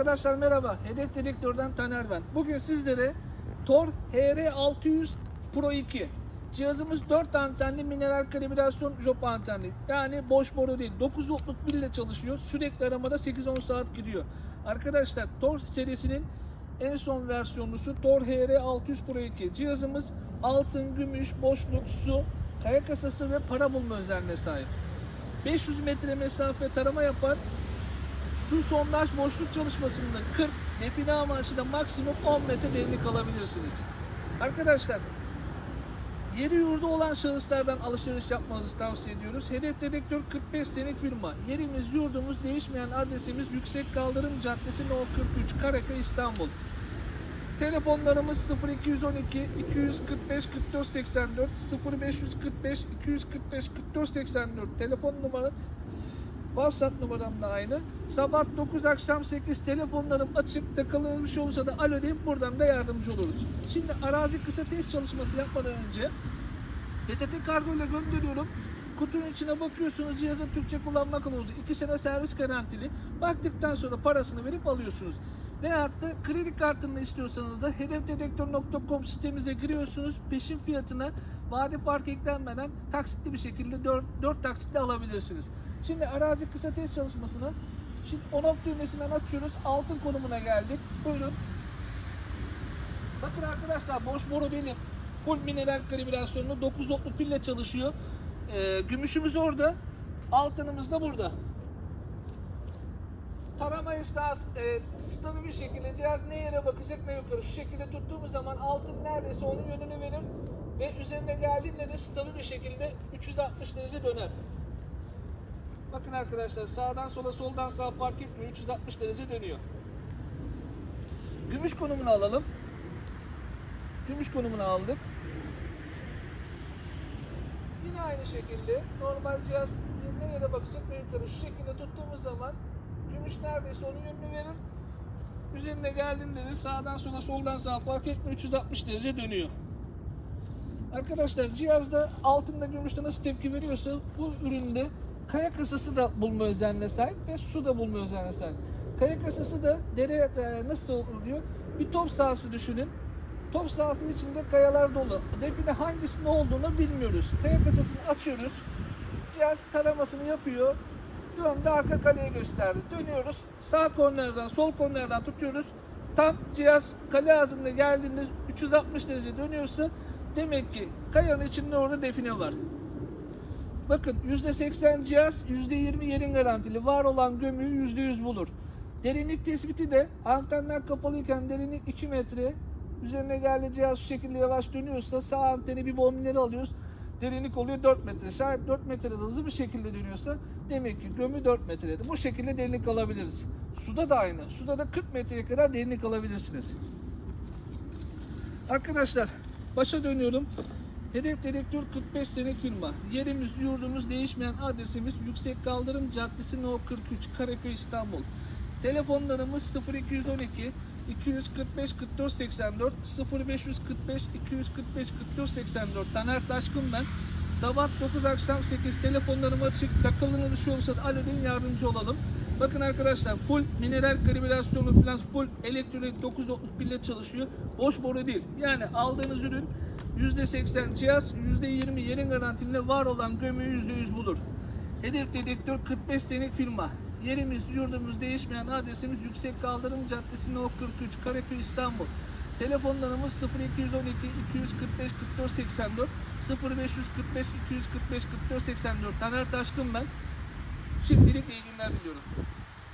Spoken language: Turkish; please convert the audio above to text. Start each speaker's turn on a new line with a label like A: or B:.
A: Arkadaşlar merhaba. Hedef Dedektör'den Taner ben. Bugün sizlere Tor HR600 Pro 2 Cihazımız 4 antenli mineral kalibrasyon job antenli. Yani boş boru değil. 9 voltluk pille çalışıyor. Sürekli aramada 8-10 saat gidiyor. Arkadaşlar Tor serisinin en son versiyonusu Tor HR600 Pro 2. Cihazımız altın, gümüş, boşluk, su, kaya kasası ve para bulma özelliğine sahip. 500 metre mesafe tarama yapar. Su sondaj boşluk çalışmasında 40, define amaçlı maksimum 10 metre derinlik alabilirsiniz. Arkadaşlar, yeri yurdu olan şahıslardan alışveriş yapmanızı tavsiye ediyoruz. Hedef Dedektör 45 senelik firma. Yerimiz, yurdumuz, değişmeyen adresimiz Yüksek Kaldırım Caddesi No 43 Karaköy İstanbul. Telefonlarımız 0212 245 44 84 0545 245 44 84 telefon numara WhatsApp numaram da aynı. Sabah 9 akşam 8 telefonlarım açık. Takılmış olursa da alo deyip buradan da yardımcı oluruz. Şimdi arazi kısa test çalışması yapmadan önce PTT kargo ile gönderiyorum. Kutunun içine bakıyorsunuz cihazın Türkçe kullanma kılavuzu 2 sene servis garantili. Baktıktan sonra parasını verip alıyorsunuz. Veyahut da kredi kartını istiyorsanız da hedefdedektör.com sistemimize giriyorsunuz. Peşin fiyatına vade fark eklenmeden taksitli bir şekilde 4, 4 taksitle alabilirsiniz. Şimdi arazi kısa test çalışmasını Şimdi on off düğmesinden açıyoruz. Altın konumuna geldik. Buyurun. Bakın arkadaşlar boş boru değil. Full mineral kalibrasyonlu 9 voltluk pille çalışıyor. Ee, gümüşümüz orada. Altınımız da burada. Tarama esnası e, stabil bir şekilde cihaz ne yere bakacak ne yukarı. Şu şekilde tuttuğumuz zaman altın neredeyse onun yönünü verir ve üzerine geldiğinde de stabil bir şekilde 360 derece döner. Bakın arkadaşlar sağdan sola soldan sağa fark etmiyor. 360 derece dönüyor. Gümüş konumunu alalım. Gümüş konumunu aldık. Yine aynı şekilde normal cihaz ne yere bakacak ne yukarı. Şu şekilde tuttuğumuz zaman gümüş neredeyse onun yönünü verir. Üzerine geldiğinde de sağdan sola soldan sağa fark etmiyor. 360 derece dönüyor. Arkadaşlar cihazda altında gümüşte nasıl tepki veriyorsa bu üründe kaya kasası da bulma özelliğine sahip ve su da bulma özelliğine sahip. Kaya kasası da dere e, nasıl oluyor? Bir top sahası düşünün. Top sahasının içinde kayalar dolu. Define hangisinin olduğunu bilmiyoruz. Kaya kasasını açıyoruz. Cihaz taramasını yapıyor. Döndü arka kaleye gösterdi. Dönüyoruz. Sağ kornerden sol kornerden tutuyoruz. Tam cihaz kale ağzında geldiğinde 360 derece dönüyorsa demek ki kayanın içinde orada define var. Bakın %80 cihaz, %20 yerin garantili. Var olan gömüğü %100 bulur. Derinlik tespiti de antenler kapalıyken derinlik 2 metre. Üzerine geldi cihaz şu şekilde yavaş dönüyorsa sağ anteni bir bombinleri alıyoruz. Derinlik oluyor 4 metre. Şayet 4 metrede hızlı bir şekilde dönüyorsa demek ki gömü 4 metrede. Bu şekilde derinlik alabiliriz. Suda da aynı. Suda da 40 metreye kadar derinlik alabilirsiniz. Arkadaşlar başa dönüyorum. Hedef Dedektör 45 senelik firma. Yerimiz, yurdumuz, değişmeyen adresimiz Yüksek Kaldırım Caddesi No 43 Karaköy İstanbul. Telefonlarımız 0212 245 44 84 0545 245 44 84 Taner Taşkın ben. Sabah 9 akşam 8 telefonlarım açık. Takılının dışı olursa da alo deyin yardımcı olalım. Bakın arkadaşlar full mineral kalibrasyonu falan full elektronik 9 voltluk pille çalışıyor. Boş boru değil. Yani aldığınız ürün %80 cihaz, %20 yerin garantiliyle var olan gömüğü %100 bulur. Hedef Dedektör 45 senelik firma. Yerimiz, yurdumuz değişmeyen adresimiz Yüksek Kaldırım Caddesi No 43 Karaköy İstanbul. Telefonlarımız 0212 245 44 84 0545 245 44 84 Taner Taşkın ben. Şimdilik iyi günler diliyorum.